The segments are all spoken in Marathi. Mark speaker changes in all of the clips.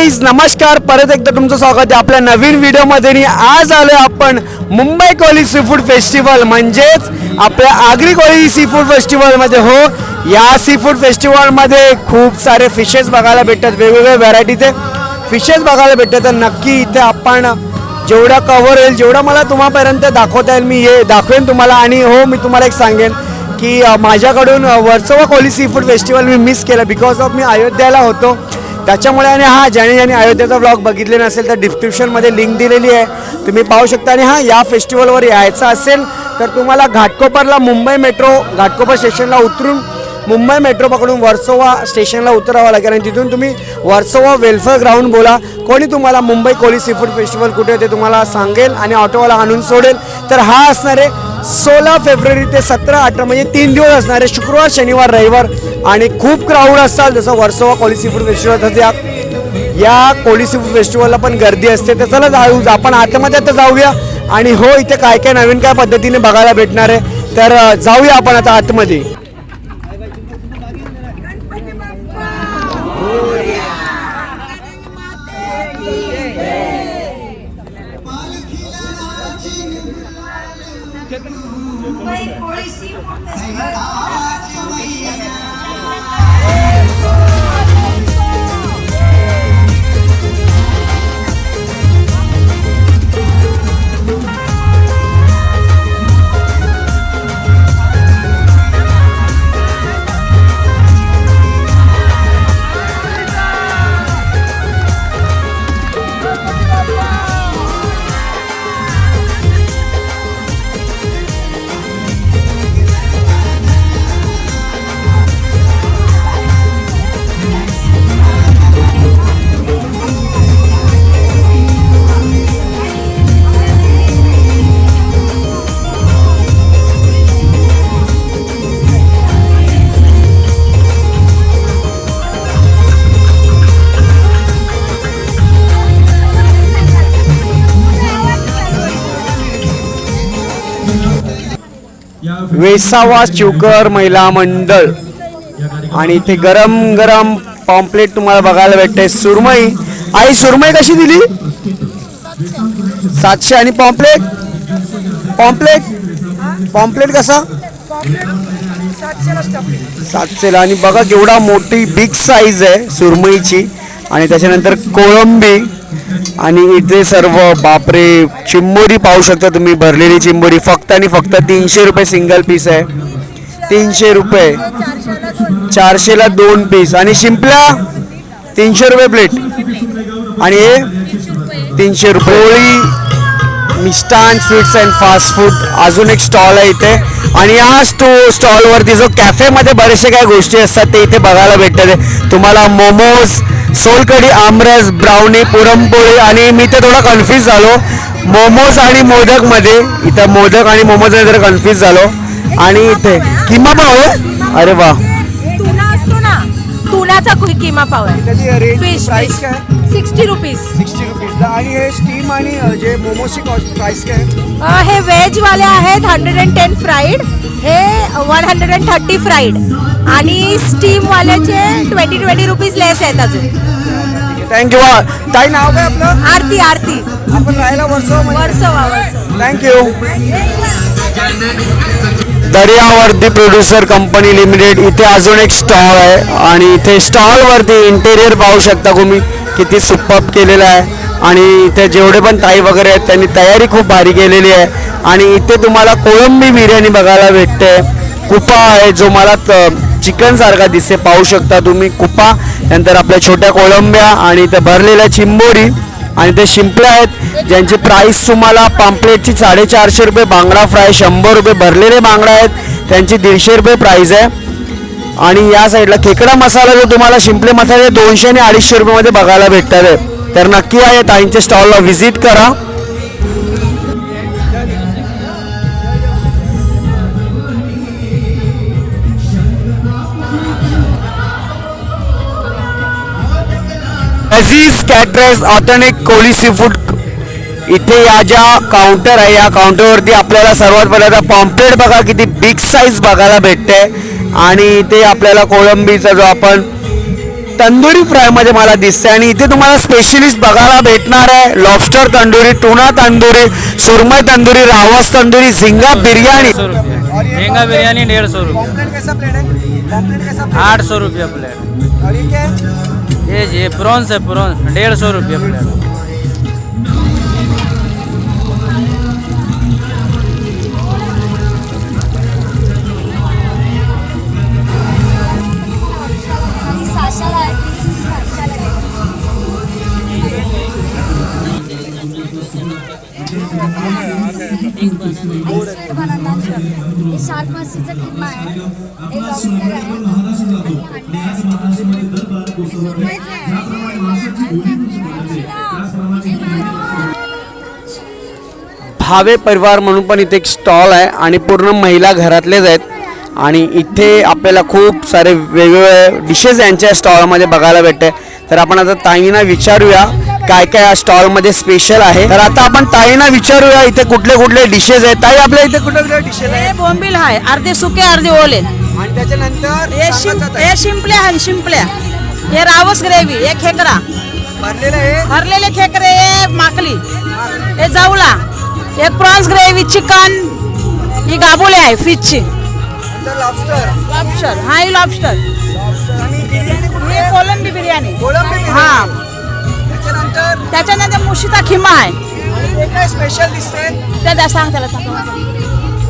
Speaker 1: गाईज नमस्कार. परत एकदा तुमचं स्वागत आहे आपल्या नवीन व्हिडिओमध्ये. आणि आज आलोय आपण Mumbai Koli sea food festival म्हणजेच आपल्या आगरी कोळी सी फूड फेस्टिवलमध्ये हो. या सी फूड फेस्टिवलमध्ये खूप सारे फिशेस बघायला भेटतात. वेगवेगळ्या व्हरायटीचे फिशेस बघायला भेटतात. तर नक्की इथे आपण जेवढा कव्हर होईल जेवढा मला तुम्हापर्यंत दाखवता येईल मी हे दाखवेन तुम्हाला. आणि हो मी तुम्हाला एक सांगेन की माझ्याकडून Versova Koli sea food festival मी मिस केलं. बिकॉज ऑफ मी अयोध्याला होतो. त्याच्यामुळे आणि हा ज्याने ज्याने अयोध्येचा ब्लॉग बघितले नसेल तर डिस्क्रिप्शनमध्ये लिंक दिलेली आहे. तुम्ही पाहू शकता आणि हां या फेस्टिवलवर यायचं असेल तर तुम्हाला घाटकोपरला मुंबई मेट्रो घाटकोपर स्टेशनला उतरून मुंबई मेट्रो पकडून वर्सोवा स्टेशनला उतरावं लागेल आणि तिथून तुम्ही वर्सोवा वेलफेअर ग्राउंड बोला. कोणी तुम्हाला Mumbai Koli sea food festival कुठे आहे ते तुम्हाला सांगेल आणि ऑटोवाला आणून सोडेल. तर हा असणार आहे सोळा फेब्रुवारी ते सतरा अठरा म्हणजे तीन दिवस असणारे शुक्रवार शनिवार रविवार आणि खूप क्राऊड असतात जसं Versova Koli sea food festival तसं या या कोळी सी फूड फेस्टिवलला पण गर्दी असते. तर चला जाऊ आपण आतमध्ये आता जाऊया आणि हो इथे काय काय नवीन काय पद्धतीने बघायला भेटणार आहे. तर जाऊया आपण आता आतमध्ये. वेसावा चिवकर महिला मंडळ. आणि इथे गरम गरम पॉम्पलेट तुम्हाला बघायला भेटते. सुरमई. आई सुरमई कशी दिली? सातशे आणि पॉम्पलेट पॉम्पलेट पॉम्पलेट कसा? सातशेला. आणि बघा केवढा मोठी बिग साईज आहे सुरमईची. आणि त्याच्यानंतर कोळंबी. आणि इथे सर्व बापरे चिंबोरी पाहू शकता तुम्ही भरलेली चिंबोरी. फक्त आणि फक्त तीनशे रुपये सिंगल पीस आहे. तीनशे रुपये. चारशेला दोन पीस आणि शिंपल्या तीनशे रुपये प्लेट आणि हे? तीनशे रुपये. मिष्टान स्वीट्स अँड फास्ट फूड अजून एक स्टॉल आहे इथे. आणि या स्टो स्टॉलवरती जो कॅफेमध्ये बरेचसे काही गोष्टी असतात ते इथे बघायला भेटतात. तुम्हाला मोमोज सोलकढी आमरस ब्राउनी पुरणपोळी आणि मी तर थोडा कन्फ्यूज झालो. मोमोज आणि मोदकमध्ये इथं मोदक आणि मोमोजमध्ये जरा कन्फ्यूज झालो. आणि इथे किमा पाव आहे. अरे वा.
Speaker 2: तुना असतो ना किमा पाव आहे. फिश
Speaker 1: प्राइस काय?
Speaker 2: सिक्स्टी रुपीज
Speaker 1: सिक्स्टी रुपीजला आणि हे स्टीम आणि अ, जे मोमोची प्राइस काय?
Speaker 2: अ, हे व्हेज वाले आहेत हंड्रेड अँड टेन फ्राईड हे one hundred and thirty fried आणि स्टीम वाल्याचे ट्वेंटी ट्वेंटी रुपीज लेस आहेत अजून.
Speaker 1: थँक्यू ताई नाव काय आपलं?
Speaker 2: आरती आरती.
Speaker 1: आपण राहायला
Speaker 2: Versova Versova
Speaker 1: thank you Daryawardi producer company limited इथे अजून एक स्टॉल आहे. आणि इथे स्टॉलवरती इंटेरियर पाहू शकता तुम्ही. किती सुपअप केलेलं आहे. आणि इथे जेवढे पण ताई वगैरे आहेत त्यांनी तयारी खूप भारी केलेली आहे. आणि इथे तुम्हाला कोळंबी बिर्याणी बघायला भेटते. कुपा आहे जो मला चिकनसारखा दिसते पाहू शकता तुम्ही. कुपा नंतर आपल्या छोट्या कोळंब्या आणि इथे भरलेल्या चिंबोरी. आणि ते शिंपले आहेत. ज्यांची प्राईस तुम्हाला पाम्पलेटची साडेचारशे रुपये बांगडा फ्राय शंभर रुपये भरलेले बांगडा आहेत. त्यांची दीडशे रुपये प्राईज आहे. आणि या साईडला खेकडा मसाला जो तुम्हाला शिंपले मसाले दोनशे आणि अडीचशे रुपयामध्ये बघायला भेटतात. आहे. तर नक्की या ताईंच्या स्टॉलला व्हिजिट करा. Aziz caterers authentic Koli seafood इथे या ज्या काउंटर आहे या काउंटरवरती आपल्याला सर्वात पहिल्यांदा पॉम्पलेट बघा किती बिग साईज बघायला भेटते. आणि इथे आपल्याला कोळंबीचा जो आपण तंदुरी फ्रायमध्ये मला दिसते आणि इथे तुम्हाला स्पेशलिस्ट बघायला भेटणार आहे. लॉबस्टर तंदुरी टुना तंदुरी सुरमई तंदुरी रावस तंदुरी झिंगा बिर्याणी.
Speaker 3: सौ रुपये झींगा बिरयानी डेढ़ सौ रुपये
Speaker 1: कैसा प्लेट है पॉम्पलेट कैसा
Speaker 3: आठ सौ रुपये प्लेट
Speaker 1: और ये क्या है
Speaker 3: ये ये प्रॉन्स है प्रॉन्स डेढ़ सौ रुपये प्लेट
Speaker 1: भावे परिवार म्हणून पण इथे एक स्टॉल आहे आणि पूर्ण महिला घरातलेच आहेत. आणि इथे आपल्याला खूप सारे वेगवेगळे डिशेस यांच्या स्टॉलमध्ये बघायला भेटते. तर आपण आता ताईंना विचारूया. काय काय या स्टॉलमध्ये स्पेशल आहे. तर आता आपण ताईंना विचारूया इथे कुठले कुठले डिशेस आहेत? ताई आपल्या इथे कुठले कुठले डिशेस
Speaker 2: हे बोंबील आहे. अर्धे सुके अर्धे ओले.
Speaker 1: आणि त्याच्यानंतर
Speaker 2: हे शिम हे शिंपल्या आहे शिंपल्या. हे रावस ग्रेव्ही हे खेकडा.
Speaker 1: भरलेलं आहे?
Speaker 2: भरलेले खेकडे हे माकली. हे जाऊला हे प्रॉन्स ग्रेव्ही चिकन. ही गाबोले आहे फिशची.
Speaker 1: लॉबस्टर
Speaker 2: लॉबस्टर हा ही लॉबस्टर
Speaker 1: बिर्याणी
Speaker 2: हे कोलंबी बिर्याणी.
Speaker 1: कोळंबी
Speaker 2: हा.
Speaker 1: त्याच्यानंतर
Speaker 2: मुशीचा खिमा आहे.
Speaker 1: काय स्पेशल दिसते
Speaker 2: ते द्या, सांग त्याला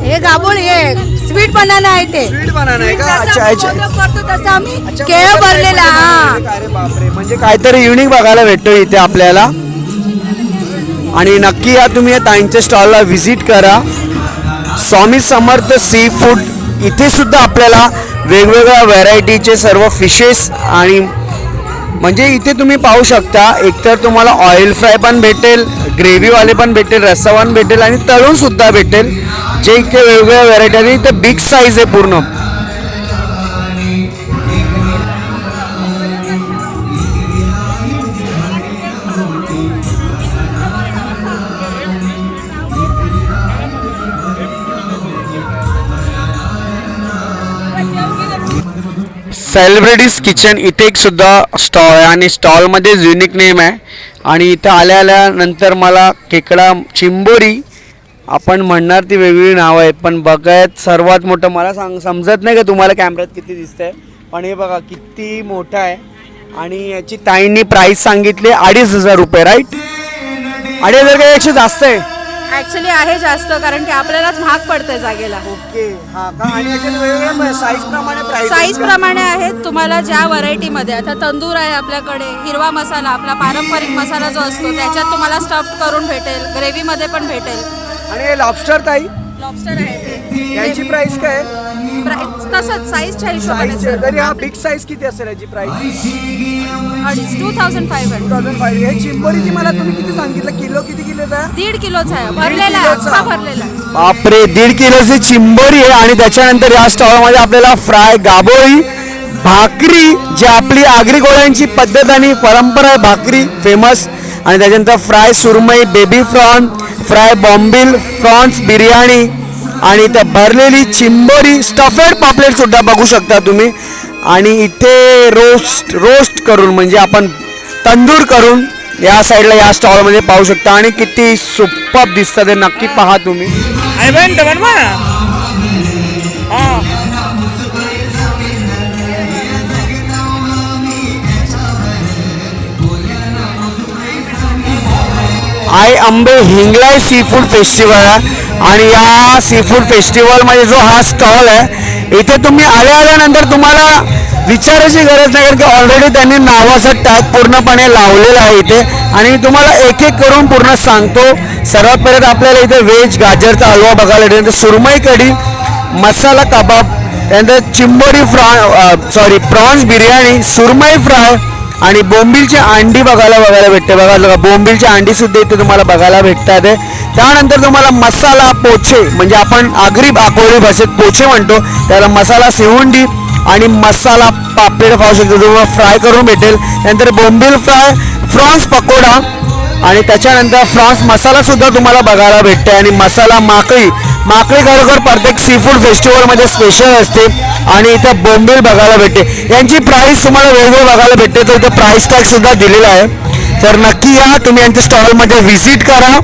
Speaker 4: हे गाबोळ हे स्वीट बनाना आहे ते.
Speaker 1: स्वीट बनाना आहे का? अच्छा अच्छा.
Speaker 4: करतो तसं आम्ही केळं भरलेला हा.
Speaker 1: अरे बापरे म्हणजे काहीतरी युनिक बघायला भेटतो इथे आपल्याला. आणि नक्की या तुम्ही या ताईंच्या स्टॉलला व्हिजिट करा. स्वामी समर्थ सी फूड इथे सुद्धा आपल्याला वेगवेगळ्या व्हरायटीचे सर्व फिशेस आणि म्हणजे इथे तुम्ही पाहू शकता एकतर तुम्हाला ऑइल फ्राय पण भेटेल ग्रेव्हीवाले पण भेटेल रस्सा पण भेटेल आणि तळून सुद्धा भेटेल. जे इथे वेगवेगळ्या व्हरायटी आणि इथे बिग साईज आहे पूर्ण. सेलिब्रिटीज किचन इथे एक सुद्धा स्टॉल आहे आणि स्टॉलमध्ये युनिक नेम आहे. आणि इथं आल्या आल्यानंतर मला केकडा चिंबोरी आपण म्हणणार ती वेगवेगळी नावं आहेत पण बघायत सर्वात मोठं मला सांग समजत नाही का तुम्हाला कॅमेऱ्यात किती दिसतंय पण हे बघा किती मोठं आहे. आणि याची ताईंनी प्राईस सांगितली अडीच हजार रुपये राईट अडीच हजारपेक्षा जास्त आहे.
Speaker 2: ऍक्च्युली आहे जास्त कारण की आपल्यालाच महाग पडतंय जागेला.
Speaker 1: ओके हा का? आणि याच्यात वेगवेगळ्या साईज प्रमाणे
Speaker 2: साईज प्रमाणे आहेत तुम्हाला ज्या व्हरायटीमध्ये आता तंदूर आहे आपल्याकडे हिरवा मसाला आपला पारंपरिक मसाला जो असतो त्याच्यात तुम्हाला स्टफ करून भेटेल ग्रेव्हीमध्ये पण भेटेल.
Speaker 1: आणि लॉबस्टर ताई?
Speaker 2: लॉबस्टर आहे ते.
Speaker 1: याची प्राइस काय?
Speaker 2: Price तसंच साईजच्या हिशोबाने
Speaker 1: तरी हा बिग साईज किती असेल याची प्राइस
Speaker 2: अडीच two thousand five
Speaker 1: two
Speaker 2: hundred
Speaker 1: thousand five हे चिंबोरीची मला तुम्ही किती सांगितलं? किलो किती किलोचा?
Speaker 2: दीड किलोचा आहे. भरलेला आहे,
Speaker 1: किलोचा.
Speaker 2: अख्खा भरलेला आहे.
Speaker 1: बापरे दीड किलोची चिंबोरी आहे आणि त्याच्यानंतर या स्टॉलमध्ये आपल्याला फ्राय गाबोळी भाकरी जी आपली आगरी गोळ्यांची पद्धत आणि परंपरा आहे भाकरी फेमस आणि त्याच्यानंतर फ्राय सुरमई बेबी फ्रॉन फ्राय बॉम्बिल फ्रॉन्स बिर्याणी आणि त्या भरलेली चिंबोरी स्टफेड पापलेटसुद्धा बघू शकता तुम्ही. आणि इथे रोस्ट रोस्ट करून म्हणजे आपण तंदूर करून या साईडला या स्टॉलमध्ये पाहू शकता. आणि किती सुप्पप दिसतं ते नक्की पहा तुम्ही. आय आंबे हिंगलाय सी फूड फेस्टिवल आहे. आणि या सी फूड फेस्टिवलमध्ये जो हा स्टॉल आहे इथे तुम्ही आल्या आल्यानंतर तुम्हाला विचारायची गरज नाही कारण की ऑलरेडी त्यांनी नावाचा टॅग पूर्णपणे लावलेला आहे इथे. आणि मी तुम्हाला एक एक करून पूर्ण सांगतो. सर्वात पहिल्यांदा आपल्याला इथे व्हेज गाजरचा हलवा बघायला त्यानंतर सुरमई कढी मसाला कबाब त्यानंतर चिंबोडी फ्रा सॉरी प्रॉन्स बिर्याणी सुरमई फ्राय आणि बोंबीलची अंडी बघायला बघायला भेटते. बघा बघा बोंबीलची अंडी सुद्धा इथे तुम्हाला बघायला भेटतात. आहे. त्यानंतर तुम्हाला मसाला पोचे म्हणजे आपण आगरी आकोरी भाषेत पोचे म्हणतो. त्याला मसाला शिवंडी आणि मसाला पापलेट खाऊ शकतो. तुम्हाला फ्राय करून भेटेल. त्यानंतर बोंबील फ्राय फ्रॉन्स पकोडा आणि त्याच्यानंतर फ्रॉन्स मसाला सुद्धा तुम्हाला बघायला भेटते आणि मसाला माकळी. माकळी खरोखर प्रत्येक सी फूड फेस्टिवलमध्ये स्पेशल असते. आणि इथं बोंबील बघायला भेटते. यांची प्राईस तुम्हाला वेगळी बघायला भेटते तर इथं प्राईस टॅग सुद्धा दिलेला आहे. तर नक्की या तुम्ही यांच्या स्टॉलमध्ये व्हिजिट करा.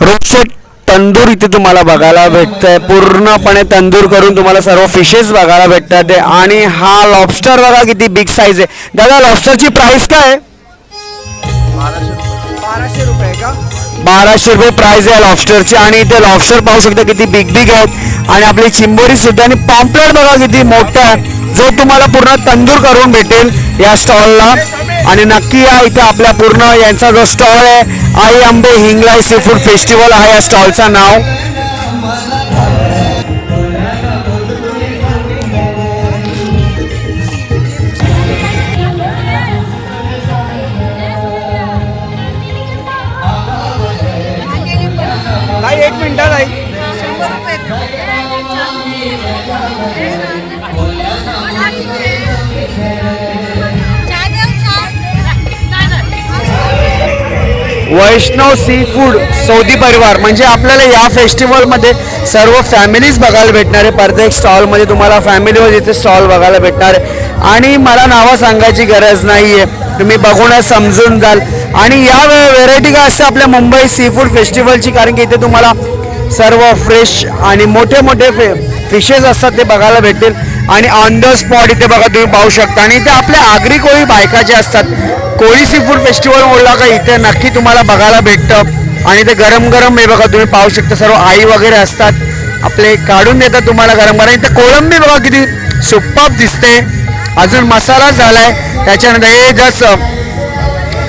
Speaker 1: रोजशेट तंदूर इथे तुम्हाला बघायला भेटतंय. पूर्णपणे तंदूर करून तुम्हाला सर्व फिशेस बघायला भेटतात. आणि हा लॉबस्टर बघा किती बिग साईज आहे. दादा लॉबस्टरची प्राइस काय आहे? बाराशे रुपये का? बाराशे रुपये प्राइस आहे लॉबस्टरची आणि इथे लॉबस्टर पाहू शकता किती बिग बिग आहेत. आणि आपली चिंबोरी सुद्धा आणि पॉम्पलेट बघा किती मोठा आहे. जो तुम्हाला पूर्ण तंदूर करून भेटेल या स्टॉलला आणि नक्की या इथे आपल्या पूर्ण यांचा जो स्टॉल आहे आई आंबे हिंगलाई सी फूड फेस्टिवल आहे या स्टॉलचं नाव. वैष्णव सी फूड सौदी परिवार म्हणजे आपल्याला या फेस्टिवलमध्ये सर्व फॅमिलीज बघायला भेटणार आहे. प्रत्येक स्टॉलमध्ये तुम्हाला फॅमिलीवर इथे स्टॉल बघायला भेटणार आहे. आणि मला नावं सांगायची गरज नाही आहे तुम्ही बघूनच समजून जाल. आणि या व्हेरायटी काय असते आपल्या मुंबई सी फूड फेस्टिवलची कारण की इथे तुम्हाला सर्व फ्रेश आणि मोठे मोठे फे फिशेस असतात ते बघायला भेटतील. आणि ऑन द स्पॉट इथे बघा तुम्ही पाहू शकता. आणि इथे आपल्या आगरी कोळी बायका जे असतात कोळी सी फूड फेस्टिवल बोलला का इथे नक्की तुम्हाला बघायला भेटतं. आणि ते गरम गरम हे बघा तुम्ही पाहू शकता सर्व आई वगैरे असतात. आपले काढून देतात तुम्हाला गरम गरम. इथे कोळंबी बघा किती सुप्पाप दिसते. अजून मसाला झालाय. त्याच्यानंतर हे जसं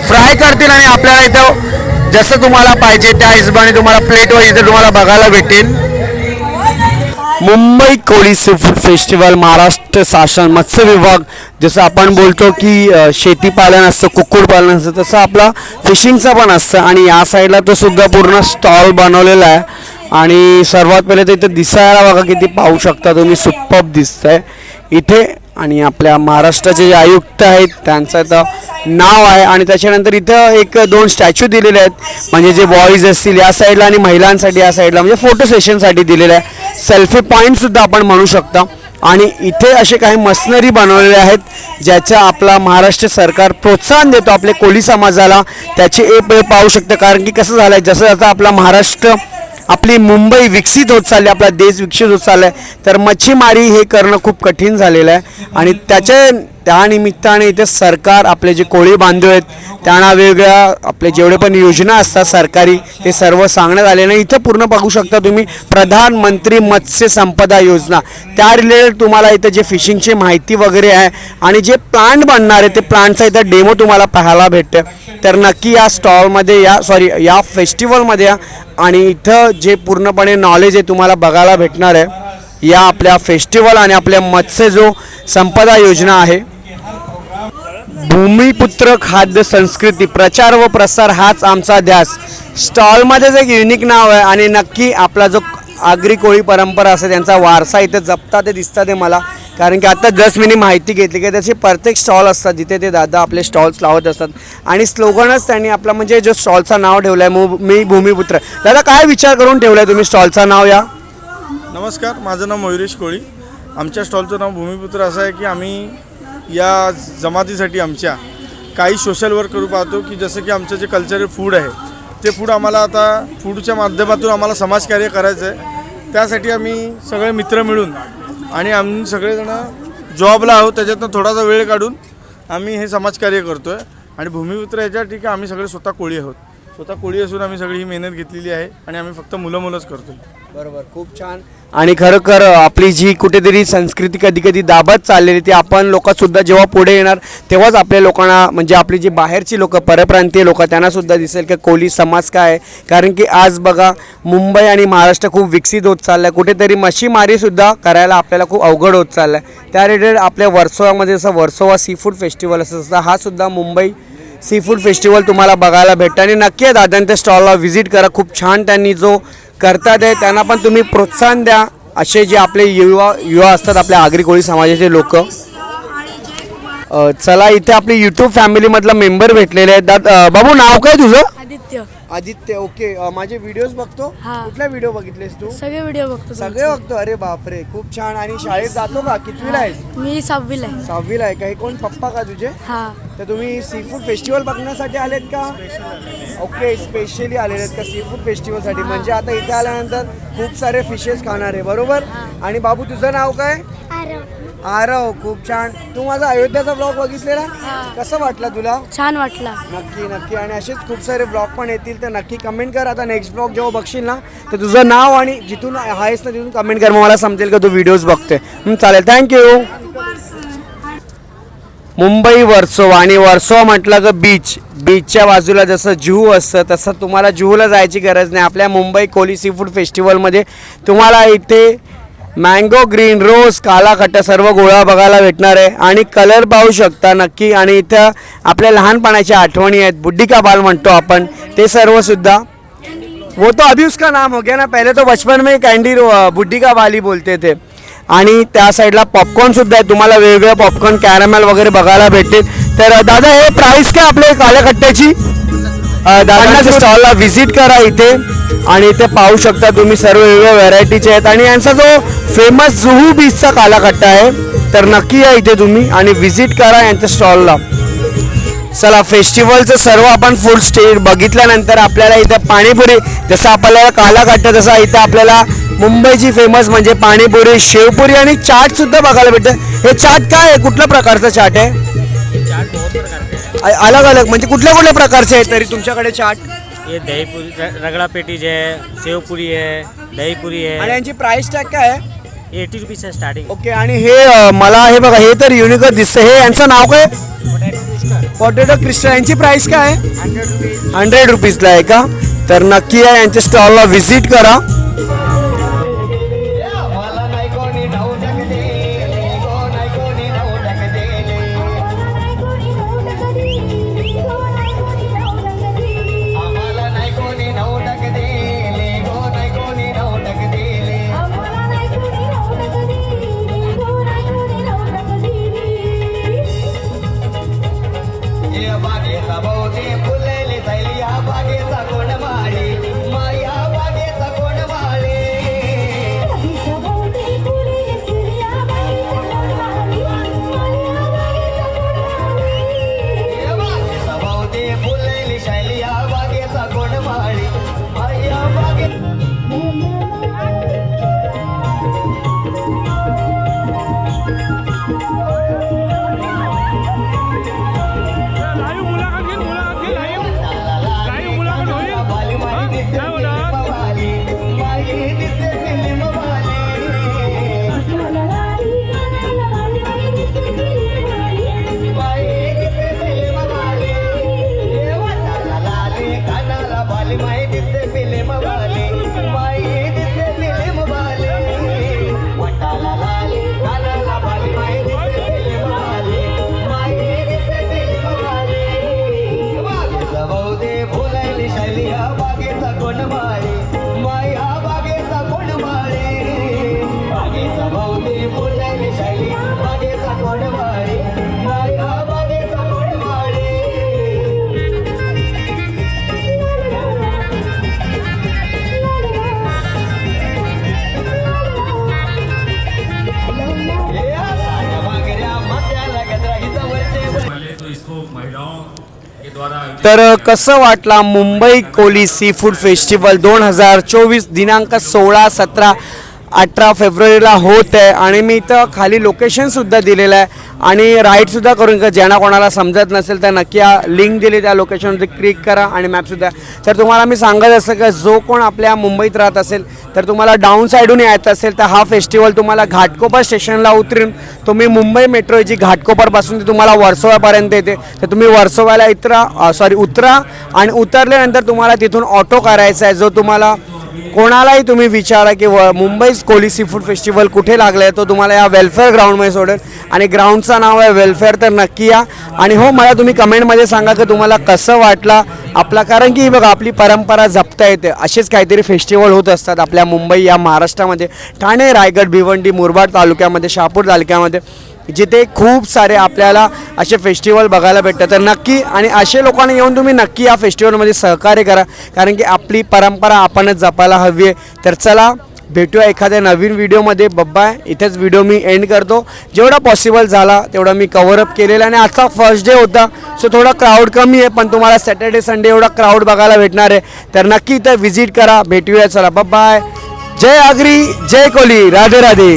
Speaker 1: फ्राय करतील आणि आपल्याला इथं जसं तुम्हाला पाहिजे त्या हिशोबाने तुम्हाला प्लेटवर इथे तुम्हाला बघायला भेटेल. Mumbai Koli sea food festival Maharashtra शासन मत्स्य विभाग जसं आपण बोलतो की शेती शेतीपालन असतं कुक्कुटपालन असतं तसं आपला फिशिंगचं पण असतं. आणि या साईडला तो सुद्धा पूर्ण स्टॉल बनवलेला आहे. आणि सर्वात पहिले तर इथे दिसायला बघा किती पाहू शकता तुम्ही सुप्पब दिसतंय. इथे आणि आपल्या महाराष्ट्राचे जे आयुक्त आहेत त्यांचं इथं नाव आहे आणि त्याच्यानंतर इथं एक दोन स्टॅच्यू दिलेले आहेत. म्हणजे जे बॉईज असतील या साईडला आणि महिलांसाठी या साईडला म्हणजे फोटो सेशनसाठी दिलेलं आहे. सेल्फी पॉईंटसुद्धा आपण म्हणू शकता. आणि इथे असे काही मशनरी बनवलेले आहेत ज्याचा आपला महाराष्ट्र सरकार प्रोत्साहन देतो आपल्या कोळी समाजाला. त्याचे एक हे पाहू शकतं. कारण की कसं झालं आहे जसं जसं आपला महाराष्ट्र आपली मुंबई विकसित होत चालली आपला देश विकसित होत चालला आहे तर मच्छीमारी हे करणं खूप कठीण झालेलं आहे. आणि त्याच्या त्यानिमित्ताने इथे सरकार आपले जे कोळी बांधव आहेत त्यांना वेगवेगळ्या आपले जेवढे पण योजना असतात सरकारी ते सर्व सांगण्यात आले नाही. इथं पूर्ण बघू शकता तुम्ही प्रधानमंत्री मत्स्य संपदा योजना. त्या रिलेटेड तुम्हाला इथं जे फिशिंगची माहिती वगैरे आहे आणि जे प्लांट बनणार आहे ते प्लांटचा इथं डेमो तुम्हाला पाहायला भेटतं तर नक्की या स्टॉलमध्ये या सॉरी या फेस्टिवलमध्ये या आणि इथं जे पूर्णपणे नॉलेज आहे तुम्हाला बघायला भेटणार आहे. या आपल्या फेस्टिवल आणि आपल्या मत्स्य जो संपदा योजना आहे भूमिपुत्र खाद्य संस्कृती प्रचार व प्रसार हाच आमचा ध्यास. स्टॉलमध्येच एक युनिक नाव आहे आणि नक्की आपला जो आगरी कोळी परंपरा असते त्यांचा वारसा इथे जपता ते दिसतात ते मला. कारण की आता जस्ट मी माहिती घेतली की त्याचे प्रत्येक स्टॉल असतात जिथे ते दादा आपले स्टॉल्स लावत असतात. आणि स्लोगनच त्यांनी आपला म्हणजे जो स्टॉलचं नाव ठेवलं आहे मु मी भूमिपुत्र. दादा काय विचार करून ठेवला आहे तुम्ही स्टॉलचं नाव या?
Speaker 5: नमस्कार माझं नाव मयुरेश कोळी. आमच्या स्टॉलचं नाव भूमिपुत्र असं आहे की आम्ही या जमातीसाठी आमच्या काही सोशल वर्क करू पाहतो की जसं की आमचं जे कल्चरल फूड आहे ते फूड आम्हाला आता फूडच्या माध्यमातून आम्हाला समाजकार्य करायचं आहे. त्यासाठी आम्ही सगळे मित्र मिळून आणि आम्ही सगळेजणं जॉबला आहोत त्याच्यातनं थोडासा वेळ काढून आम्ही हे समाजकार्य करतो आहे आणि भूमिपुत्र याच्या ठीक आहे आम्ही सगळे स्वतः कोळी आहोत. स्वतः कोळी असून आम्ही सगळी ही मेहनत घेतलेली आहे आणि आम्ही फक्त मुलं मुलंच करतो
Speaker 1: बरोबर खूप छान. आणि खरोखर आपली जी कुठेतरी संस्कृती कधी कधी दाबत चाललेली ती आपण लोक सुद्धा जेव्हा पुढे येणार तेव्हाच आपल्या लोकांना म्हणजे आपली जी बाहेरची लोक परप्रांतीय लोक त्यांना सुद्धा दिसेल की कोळी समाज काय आहे. कारण की आज बघा मुंबई आणि महाराष्ट्र खूप विकसित होत चाललं आहे कुठेतरी मच्छीमारीसुद्धा करायला आपल्याला खूप अवघड होत चाललं आहे त्या रिलेटेड आपल्या वर्सोवामध्ये जसं वर्सोवा सी फूड फेस्टिवल असं हा सुद्धा मुंबई सी फूड फेस्टिवल तुम्हाला बघायला भेटतं. आणि नक्की दादांच्या स्टॉलला व्हिजिट करा. खूप छान त्यांनी जो करतात आहे त्यांना पण तुम्ही प्रोत्साहन द्या. असे जे आपले युवा युवा असतात आपल्या आगरी कोळी समाजाचे लोक. चला इथे आपली यूट्यूब फॅमिलीमधला मेंबर भेटलेले आहेत. दाद बाबू नाव काय तुझं?
Speaker 4: आदित्य
Speaker 1: ओके. अ, माझे व्हिडिओज बघतो?
Speaker 6: हा.
Speaker 1: कुठला व्हिडिओ बघितलेस तू?
Speaker 6: सगळे व्हिडिओ बघतो
Speaker 1: सगळे बघतो? अरे बापरे खूप छान. आणि शाळेत जातो का? कितवीला आहेस?
Speaker 6: तुमचे. मी सहावीला आहे.
Speaker 1: सहावीला आहे का? हे कोण? पप्पा का तुझे?
Speaker 6: हा.
Speaker 1: तर तुम्ही सी फूड फेस्टिवल बघण्यासाठी आलेत का? ओके स्पेशली आलेले आहेत का सी फूड फेस्टिवलसाठी म्हणजे आता इथे आल्यानंतर खूप सारे फिशेस खाणार आहे बरोबर? आणि बाबू तुझं नाव काय? आरव. खूप छान. तू माझा अयोध्याचा ब्लॉग बघितलेला? कसं वाटला तुला?
Speaker 6: छान वाटला.
Speaker 1: नक्की नक्की. आणि असेच खूप सारे ब्लॉग पण येतील तर नक्की कमेंट कर. आता नेक्स्ट ब्लॉग जेव्हा बघशील ना तर तुझं नाव आणि जिथून आहेस ना तिथून कमेंट कर. मला समजेल का तू व्हिडिओज बघते. चालेल. थँक्यू मुंबई वर्सोवा आणि वर्सोवा म्हटलं का बीच बीचच्या बाजूला जसं जुहू असतं तसं तुम्हाला जुहूला जायची गरज नाही. आपल्या मुंबई कोली सी फूड फेस्टिवलमध्ये तुम्हाला इथे मँगो ग्रीन रोज काला खट्टा सर्व गोळा बघायला भेटणार आहे. आणि कलर पाहू शकता नक्की. आणि इथं आपल्या लहानपणाच्या आठवणी आहेत. बुड्डी का बाल म्हणतो आपण ते सर्व सुद्धा. वो तो अभी उसका नाम हो गया ना. पहले तो बचपन में कैंडी बुड्डी का बाली बोलते थे. आणि त्या साईडला पॉपकॉर्न सुद्धा आहे. तुम्हाला वेगवेगळे पॉपकॉर्न कॅरमेल वगैरे बघायला भेटतील. तर दादा हे प्राइस काय आपल्या काल्या खट्ट्याची? दादाच्या स्टॉलला व्हिजिट करा इथे. आणि इथे पाहू शकता तुम्ही सर्व वेगवेगळ्या व्हरायटीचे आहेत. आणि यांचा जो फेमस जुहू बीचचा काला खट्टा आहे तर नक्की या इथे तुम्ही आणि व्हिजिट करा यांच्या स्टॉलला चला फेस्टिवलचं सर्व आपण फूड स्टे बघितल्यानंतर आपल्याला इथं पाणीपुरी जसं आपल्याला काला काटतं तसं इथं आपल्याला मुंबईची फेमस म्हणजे पाणीपुरी शेवपुरी आणि चाट सुद्धा बघायला भेटतं. हे चाट काय आहे? कुठल्या प्रकारचं चाट आहे? अलग अलग म्हणजे कुठल्या कुठल्या प्रकारचे आहेत तरी तुमच्याकडे चाट?
Speaker 3: ये दही पूरी र- रगड़ा पेटीज है सेव पूरी है दही पूरी
Speaker 1: आणि
Speaker 3: है
Speaker 1: यांची प्राइस टॅग काय आहे?
Speaker 3: एटी रुपीज है स्टार्टिंग
Speaker 1: ओके आणि हे अं, मला हे बघा हे तर युनिकच दिसतं हे यांचं नाव काय? पोटॅटो क्रिस्टल यांची प्राइस काय आहे? हंड्रेड रुपीजला आहे का? तर नक्की या यांच्या स्टॉलला व्हिजिट करा. कसं वाटला Mumbai Koli sea food festival दोन हजार चोवीस दिनांक सोळा सतरा अठरा फेब्रुवारीला होत आहे. आणि मी इथं खाली लोकेशनसुद्धा दिलेलं आहे. आणि राईडसुद्धा करून ज्यांना कोणाला समजत नसेल तर नक्की लिंक दिली त्या लोकेशनवरती क्लिक करा आणि मॅपसुद्धा तर तुम्हाला मी सांगत असं का जो कोण आपल्या मुंबईत राहत असेल तर तुम्हाला डाऊन साईडून यायचं असेल तर हा फेस्टिवल तुम्हाला घाटकोपर स्टेशनला उतरून तुम्ही मुंबई मेट्रो जी घाटकोपरपासून ती तुम्हाला वर्सोवापर्यंत येते. तर तुम्ही वर्सोवाला इतरा सॉरी उतरा आणि उतरल्यानंतर तुम्हाला तिथून ऑटो करायचा आहे. जो तुम्हाला कोणालाही तुम्ही विचारा की व Mumbai Koli sea food festival कुठे लागलं आहे तो तुम्हाला या वेलफेअर ग्राउंडमध्ये सोडेल. आणि ग्राउंडचं नाव आहे वेलफेअर तर नक्की या. आणि हो मला तुम्ही कमेंटमध्ये सांगा की तुम्हाला कसं वाटला आपला कारण की बघा आपली परंपरा जपता येते. असेच काहीतरी फेस्टिवल होत असतात आपल्या मुंबई या महाराष्ट्रामध्ये. ठाणे रायगड भिवंडी मुरबाड तालुक्यामध्ये शहापूर तालुक्यामध्ये. जिथे खूप सारे आपल्याला असे फेस्टिवल बघायला भेटतात. तर नक्की आणि असे लोकांना येऊन तुम्ही नक्की या फेस्टिवलमध्ये सहकार्य करा. कारण की आपली परंपरा आपणच जपायला हवी आहे. तर चला भेटूया एखाद्या नवीन व्हिडिओमध्ये. बब्बाय इथेच व्हिडिओ मी एंड करतो. जेवढा पॉसिबल झाला तेवढा मी कव्हरअप केलेला आणि आजचा फर्स्ट डे होता सो थोडा क्राऊड कमी आहे पण तुम्हाला सॅटर्डे संडे एवढा क्राऊड बघायला भेटणार आहे. तर नक्की इथं व्हिजिट करा. भेटूया. चला बब्बाय जय आगरी जय कोली. राधे राधे.